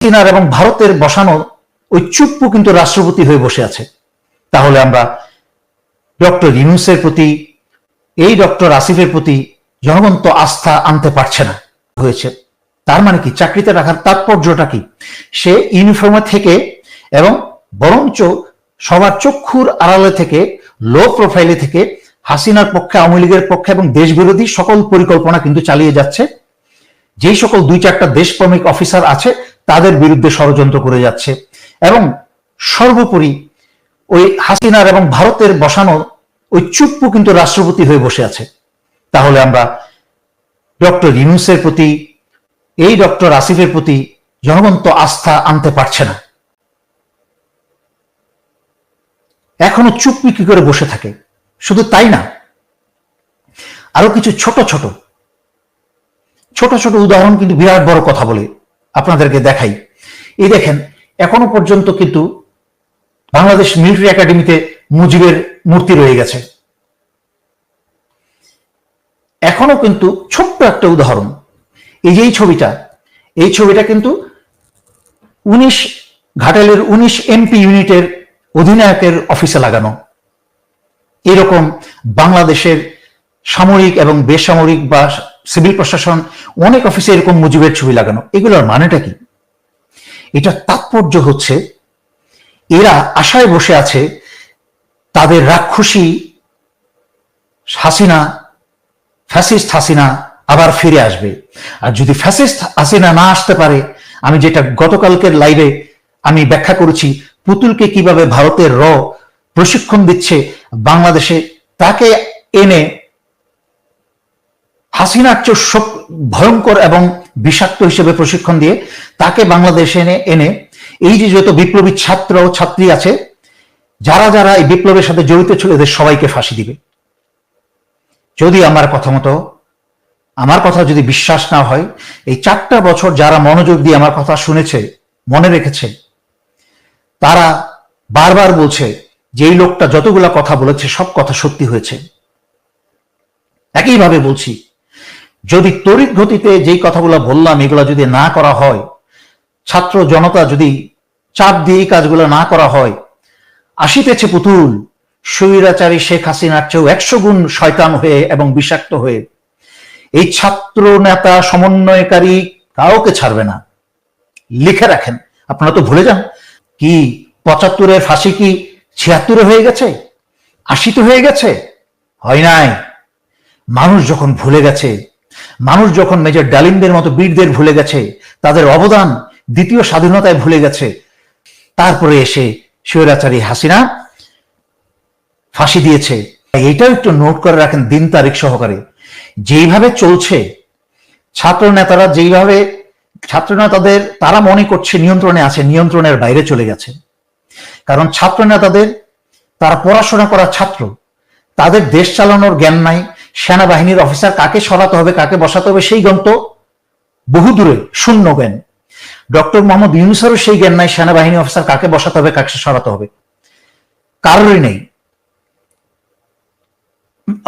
চীনার এবং ভারতের বসানো ওই চুপ্পু কিন্তু রাষ্ট্রপতি হয়ে বসে আছে। তাহলে আমরা ডক্টর ইউনুসের প্রতি, এই ডক্টর আসিফের প্রতি জনগণ তো আস্থা আনতে পারছে না হয়েছে। তার মানে কি? চাকরিতে রাখার তাৎপর্যটা কি? সে ইউনিফর্মে থেকে এবং বরঞ্চ সবার চক্ষুর আড়ালে থেকে লো প্রোফাইলে থেকে হাসিনার পক্ষে, আওয়ামী লীগের পক্ষে এবং দেশবিরোধী সকল পরিকল্পনা কিন্তু চালিয়ে যাচ্ছে। যেই সকল দুই চারটা দেশপ্রেমিক অফিসার আছে তাদের বিরুদ্ধে ষড়যন্ত্র করে যাচ্ছে। এবং সর্বোপরি ওই হাসিনার এবং ভারতের বসানো ওই চুপ্পু কিন্তু রাষ্ট্রপতি হয়ে বসে আছে। তাহলে আমরা ডক্টর ইউনুসের প্রতি, এই ডক্টর আসিফের প্রতি জনগণ তো আস্থা আনতে পারছে না। এখনও চুপ্পি কি করে বসে থাকে? শুধু তাই না, আরও কিছু ছোট ছোট ছোট ছোট উদাহরণ কিন্তু বিরাট বড় কথা বলে আপনাদেরকে দেখাই। এই দেখেন, এখনও পর্যন্ত কিন্তু বাংলাদেশ মিলিটারি একাডেমিতে মুজিবের মূর্তি রয়ে গেছে। এখনও কিন্তু ছোট্ট একটা উদাহরণ। এই যে এই ছবিটা এই ছবিটা কিন্তু উনিশ ঘাটালের উনিশ এমপি ইউনিটের অধিনায়কের অফিসে লাগানো। এরকম বাংলাদেশের সামরিক এবং বেসামরিক বা সিভিল প্রশাসন, অনেক অফিসে এরকম মুজিবের ছবি লাগানো। এগুলোর মানেটা কি? এটা তাৎপর্য হচ্ছে, এরা আশায় বসে আছে তাদের রাক্ষসী হাসিনা ফ্যাসিস্ট হাসিনা আবার ফিরে আসবে। আর যদি ফ্যাসিস্ট হাসিনা না আসতে পারে, আমি যেটা গতকালকের লাইভে আমি ব্যাখ্যা করেছি, পুতুলকে কীভাবে ভারতের র প্রশিক্ষণ দিচ্ছে বাংলাদেশে, তাকে এনে হাসিনার চেয়ে সব- ভয়ঙ্কর এবং বিষাক্ত হিসেবে প্রশিক্ষণ দিয়ে তাকে বাংলাদেশে এনে এনে এই যে যত বিপ্লবী ছাত্র ছাত্রী আছে, যারা যারা এই বিপ্লবের সাথে জড়িত ছিল, এদের সবাইকে ফাঁসি দিবে। যদি আমার কথা মতো, আমার কথা যদি বিশ্বাস না হয়, এই চারটা বছর যারা মনোযোগ দিয়ে আমার কথা শুনেছে, মনে রেখেছে, তারা বারবার বলছে যে এই লোকটা যতগুলা কথা বলেছে, সব কথা সত্যি হয়েছে। একইভাবে বলছি যদি তড়িৎ গতিতে যেই কথাগুলো বললাম, এগুলো যদি না করা হয়, ছাত্র জনতা যদি চাপ দিয়ে কাজগুলো না করা হয়, আসিতেছে পুতুল, স্বৈরাচারী শেখ হাসিনার চেয়েও একশো গুণ শয়তান হয়ে এবং বিষাক্ত হয়ে, এই ছাত্র নেতা সমন্বয়কারী কাউকে ছাড়বে না। লিখে রাখেন। আপনারা তো ভুলে যান, কি পঁচাত্তরের ফাঁসি কি ছিয়াত্তরে হয়ে গেছে? আশিতে হয়ে গেছে? হয় নাই। মানুষ যখন ভুলে গেছে মানুষ যখন মেজর ডালিমদের মতো বীরদের ভুলে গেছে, তাদের অবদান দ্বিতীয় স্বাধীনতায় ভুলে গেছে, তারপরে এসে স্বৈরাচারী হাসিনা ফাঁসি দিয়েছে। এইটাও একটু নোট করে রাখেন দিন তারিখ সহকারে। যেইভাবে চলছে ছাত্র নেতারা যেইভাবে ছাত্র নেতাদের তারা মনে করছে নিয়ন্ত্রণে আছে, নিয়ন্ত্রণের বাইরে চলে গেছে। কারণ ছাত্র নেতাদের তারা পড়াশোনা করা ছাত্র, তাদের দেশ চালানোর জ্ঞান নাই সেনাবাহিনীর অফিসার কাকে সরাতে হবে, কাকে বসাতে হবে, সেই জ্ঞান তো বহু দূরে শূন্য জ্ঞান। ডক্টর মোহাম্মদ ইউনুসারও সেই জ্ঞান নাই, সেনাবাহিনী অফিসার কাকে বসাতে হবে, কাকে সরাতে হবে। কারোরই নেই।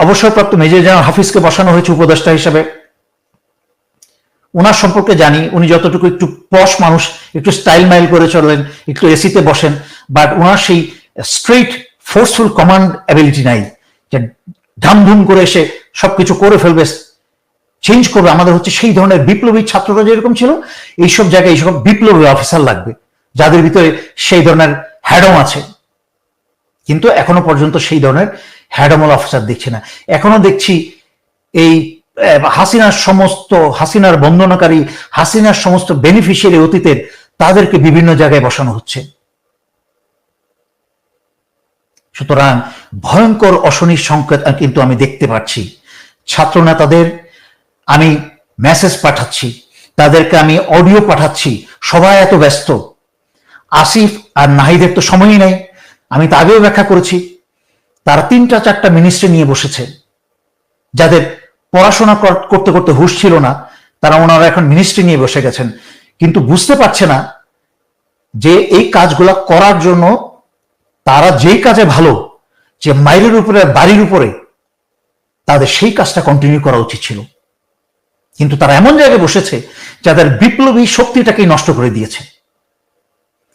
অবসরপ্রাপ্ত মেজর জেনারেল হাফিজকে বসানো হয়েছে উপদেষ্টা হিসেবে। ওনার সম্পর্কে জানি, উনি যতটুকু একটু পশ মানুষ, একটু স্টাইল মাইল করে চলেন একটু এসিতে বসেন বাট ওনার সেই স্ট্রেট ফোর্সফুল কমান্ড অ্যাবিলিটি নাই। ধামধুম করে এসে সবকিছু করে ফেলবে চেঞ্জ করবে। আমাদের হচ্ছে সেই ধরনের বিপ্লবী ছাত্ররা যেরকম ছিল, এইসব জায়গায় এইসব বিপ্লবী অফিসার লাগবে, যাদের ভিতরে সেই ধরনের হ্যাডম আছে। কিন্তু এখনও পর্যন্ত সেই ধরনের হ্যাডমল অফিসার দেখছি না। এখনও দেখছি এই হাসিনার সমস্ত, হাসিনার বন্দনাকারী, হাসিনার সমস্ত বেনিফিশিয়ারি অতীতের, তাদেরকে বিভিন্ন জায়গায় বসানো হচ্ছে। সুতরাং ভয়ঙ্কর অশনির সংকেত কিন্তু আমি দেখতে পাচ্ছি। ছাত্র নেতাদের আমি মেসেজ পাঠাচ্ছি, তাদেরকে আমি অডিও পাঠাচ্ছি, সবাই এত ব্যস্ত। আসিফ আর নাহিদের তো সময়ই নেই। আমি তা আগেও ব্যাখ্যা করেছি। তারা তিনটা চারটা মিনিস্ট্রি নিয়ে বসেছে। যাদের পড়াশোনা করতে করতে হুশ ছিল না, তারা ওনারা এখন মিনিস্ট্রি নিয়ে বসে গেছেন। কিন্তু বুঝতে পারছে না যে এই কাজগুলা করার জন্য তারা যেই কাজে ভালো যে মাইলের উপরে বাড়ির উপরে তাদের সেই কাজটা কন্টিনিউ করা উচিত ছিল। কিন্তু তারা এমন জায়গায় বসেছে যাদের বিপ্লবী শক্তিটাকেই নষ্ট করে দিয়েছে।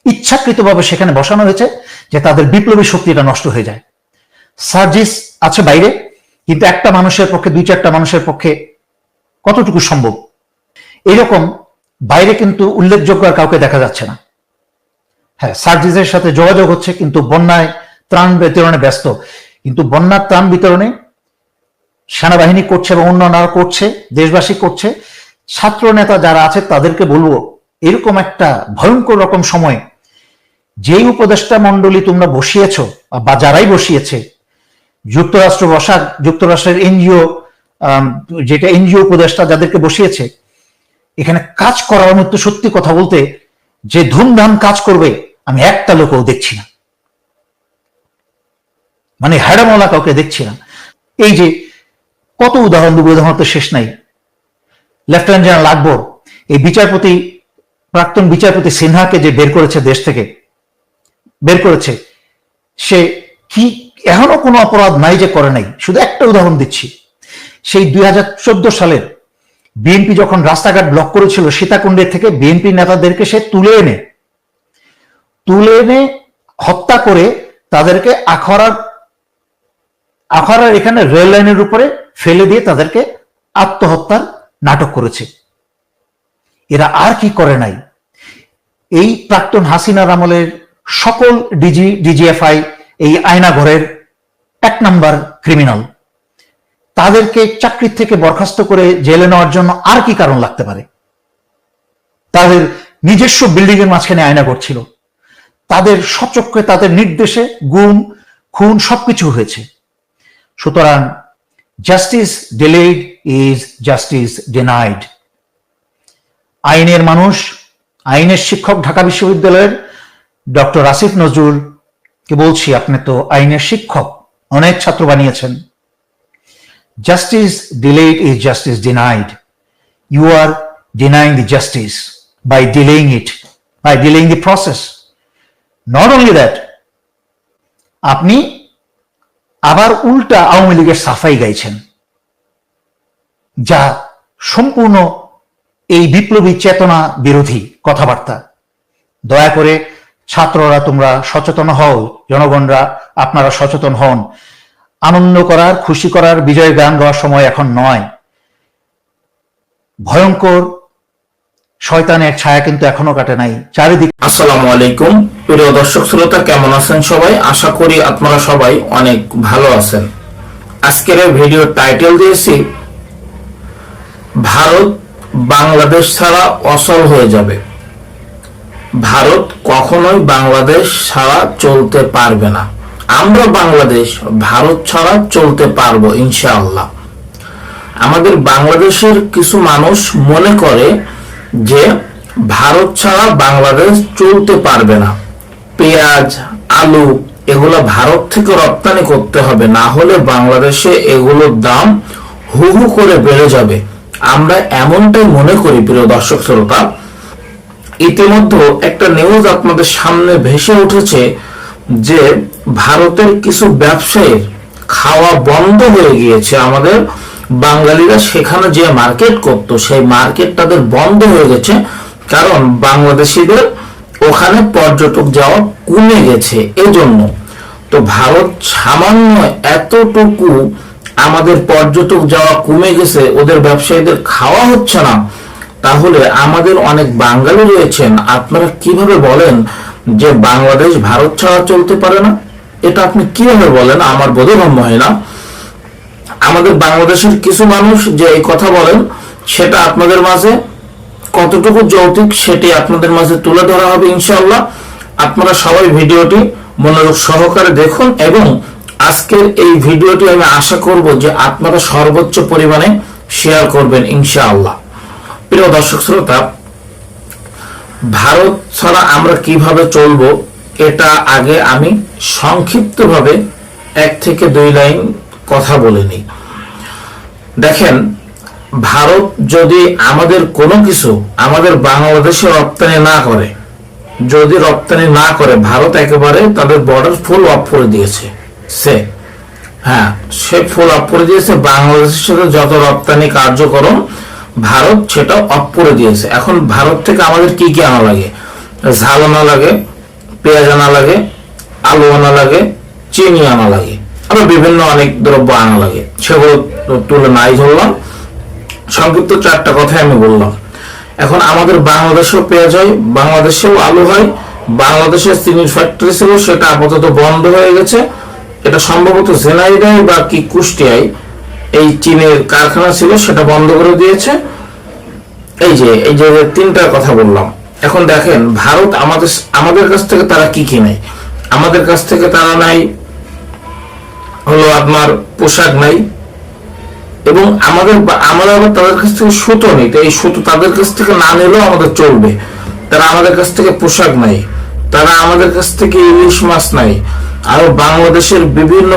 ইচ্ছাকৃতভাবে সেখানে বসানো হয়েছে যে তাদের বিপ্লবী শক্তিটা নষ্ট হয়ে যায়। সার্জিস আছে বাইরে, কিন্তু একটা মানুষের পক্ষে, দুই চারটা মানুষের পক্ষে কতটুকু সম্ভব? এরকম বাইরে কিন্তু উল্লেখযোগ্য আর কাউকে দেখা যাচ্ছে না। হ্যাঁ সার্জিসের সাথে যোগাযোগ হচ্ছে, কিন্তু বন্যায় ত্রাণ বিতরণে ব্যস্ত। কিন্তু বন্যার ত্রাণ বিতরণে সেনাবাহিনী করছে এবং অন্যান্যরা করছে, দেশবাসী করছে। ছাত্র নেতা যারা আছে তাদেরকে বলব, এরকম একটা ভয়ঙ্কর রকম সময়, যেই উপদেষ্টা মন্ডলী তোমরা বসিয়েছ বা যারাই বসিয়েছে, যুক্তরাষ্ট্র বসা যুক্তরাষ্ট্রের এনজিও যেটা এনজিও উপদেষ্টা যাদেরকে বসিয়েছে, এখানে কাজ করার মতো সত্যি কথা বলতে যে ধুমধাম কাজ করবে, আমি একটা লোকও দেখছি না। মানে হ্যাডামলা কাউকে দেখছি না। এই যে কত উদাহরণ, দেবো উদাহরণ তো শেষ নাই। লেফটেন্যান্ট জেনারেল আকবর, এই বিচারপতি, প্রাক্তন বিচারপতি সিনহাকে যে বের করেছে দেশ থেকে, বের করেছে, সে কি এখনও কোনো অপরাধ নাই যে করে নাই? শুধু একটা উদাহরণ দিচ্ছি। সেই দুই হাজার চোদ্দ সালের বিএনপি যখন রাস্তাঘাট ব্লক করেছিল সীতাকুণ্ডের থেকে বিএনপি নেতাদেরকে সে তুলে এনে তুলে এনে হত্যা করে তাদেরকে আখড়ার আখড়ার এখানে রেল লাইনের উপরে ফেলে দিয়ে তাদেরকে আত্মহত্যার নাটক করেছে। এরা আর কি করে নাই? এই প্রাক্তন হাসিনার আমলের সকল ডিজি, ডিজিএফআই এই আয়নাঘরের এক নাম্বার ক্রিমিনাল তাদেরকে চাকরির থেকে বরখাস্ত করে জেলে নেওয়ার জন্য আর কি কারণ লাগতে পারে? তাদের নিজস্ব বিল্ডিং এর মাঝখানে আয়না করছিল তাদের সচক্ষে তাদের নির্দেশে গুম, খুন সবকিছু হয়েছে। সুতরাং justice delayed is justice denied আইনের মানুষ, আইনের শিক্ষক ঢাকা বিশ্ববিদ্যালয়ের ডক্টর আসিফ নজরুল কে বলছি, আপনি তো আইনের শিক্ষক, অনেক ছাত্র বানিয়েছেন। Justice delayed is justice denied you are denying the justice by delaying it by delaying the process not only that আপনি আবার উল্টা আওয়ামী লীগের সাফাই গাইছেন, যা সম্পূর্ণ এই বিপ্লবী চেতনা বিরোধী কথাবার্তা। দয়া করে ছাত্ররা তোমরা সচেতন হও, জনগণরা আপনারা সচেতন হন। আনন্দ করার, খুশি করার বিজয় গান গাওয়ার সময় এখন নয়। ভয়ঙ্কর শয়তানের ছায়া কিন্তু এখনও কাটে নাই। চারিদিকে আসসালামু আলাইকুম। প্রিয় দর্শক শ্রোতা, কেমন আছেন সবাই? আশা করি আপনারা সবাই অনেক ভালো আছেন। আজকের ভিডিও টাইটেল দিয়েছি, ভারত বাংলাদেশ ছাড়া অচল হয়ে যাবে। ভারত কখনোই বাংলাদেশ ছাড়া চলতে পারবে না। আমরা বাংলাদেশ, ভারত ছাড়া চলতে পারব, ইনশাআল্লাহ। আমাদের বাংলাদেশের কিছু মানুষ মনে করে যে ভারত ছাড়া বাংলাদেশ চলতে পারবে না। পেঁয়াজ, আলু, এগুলো ভারত থেকে রপ্তানি করতে হবে। না হলে বাংলাদেশে এগুলোর দাম হু হু করে বেড়ে যাবে। আমরা এমনটাই মনে করি, প্রিয় দর্শক শ্রোতা। ইতিমধ্যে একটা নিউজ আপনাদের সামনে ভেসে উঠেছে যে ভারতের কিছু ব্যবসায়ীর খাওয়া বন্ধ হয়ে গিয়েছে আমাদের বাঙালিরা সেখানে যে মার্কেট করত, সেই মার্কেট তাদের বন্ধ হয়ে গেছে। কারণ বাংলাদেশিদের ওখানে পর্যটক যাওয়া কমে গেছে এজন্য। তো ভারত সামান্য এতটুকু আমাদের পর্যটক যাওয়া কমে গেছে, ওদের ব্যবসায়ীদের খাওয়া হচ্ছে না। তাহলে আমাদের অনেক বাঙালি রয়েছেন, আপনারা কীভাবে বলেন যে বাংলাদেশ ভারত ছাড়া চলতে পারে না? এটা আপনি কীভাবে বলেন? আমার বোধগম্য হয় না। আমাদের বাংলাদেশের কিছু মানুষ যে এই কথা বলেন, সেটা আপনাদের মাঝে কতটুকু যৌতিক সেটি আপনাদের মাঝে তুলে ধরা হবে ইনশাআল্লাহ। আপনারা সবাই ভিডিওটি মনোযোগ সহকারে দেখুন এবং আজকের এই ভিডিওটি আমি আশা করব যে আপনারা সর্বোচ্চ পরিমাণে শেয়ার করবেন ইনশাআল্লাহ। প্রিয় দর্শক শ্রোতা, ভারত ছাড়া আমরা কীভাবে চলবো, এটা আগে আমি সংক্ষিপ্তভাবে এক থেকে দুই লাইন কথা বলে নিই। দেখেন, ভারত যদি আমাদের কোনো কিছু আমাদের বাংলাদেশে রপ্তানি না করে, যদি রপ্তানি না করে, ভারত একেবারে তাদের বর্ডার ফুল অফ করে দিয়েছে। সে হ্যাঁ সে ফুল অফ করে দিয়েছে। বাংলাদেশের সাথে যত রপ্তানি কার্যক্রম, ভারত সেটা অফ করে দিয়েছে। এখন ভারত থেকে আমাদের কি কি আনা লাগে? ঝাল আনা লাগে, পেঁয়াজ আনা লাগে, আলু আনা লাগে, চিনি আনা লাগে। আবার বিভিন্ন অনেক দ্রব্য আনা লাগে। সেগুলো তুলে নাই ধরলাম। সংক্ষিপ্ত চারটা কথাই আমি বললাম। এখন আমাদের বাংলাদেশেও পেঁয়াজ হয়, বাংলাদেশেও আলু হয়, বাংলাদেশের চিনির ফ্যাক্টরি ছিল, সেটা আপাতত বন্ধ হয়ে গেছে। এটা সম্ভবত জেনাইডায় বা কি কুষ্টিয়ায় এই চীনের কারখানা ছিল, সেটা বন্ধ করে দিয়েছে। এই যে এই যে তিনটা কথা বললাম। এখন দেখেন, ভারত আমাদের আমাদের কাছ থেকে তারা কি কিনে? আমাদের কাছ থেকে তারা নাই হলো আপনার পোশাক নাই এবং আমাদের আমরা আবার তাদের কাছ থেকে সুতো নেই। তাই এই সুতো তাদের কাছ থেকে না নিলেও আমাদের চলবে। তারা আমাদের কাছ থেকে পোশাক নাই। তারা আমাদের কাছ থেকে ইলিশ মাছ নাই। আর বাংলাদেশের বিভিন্ন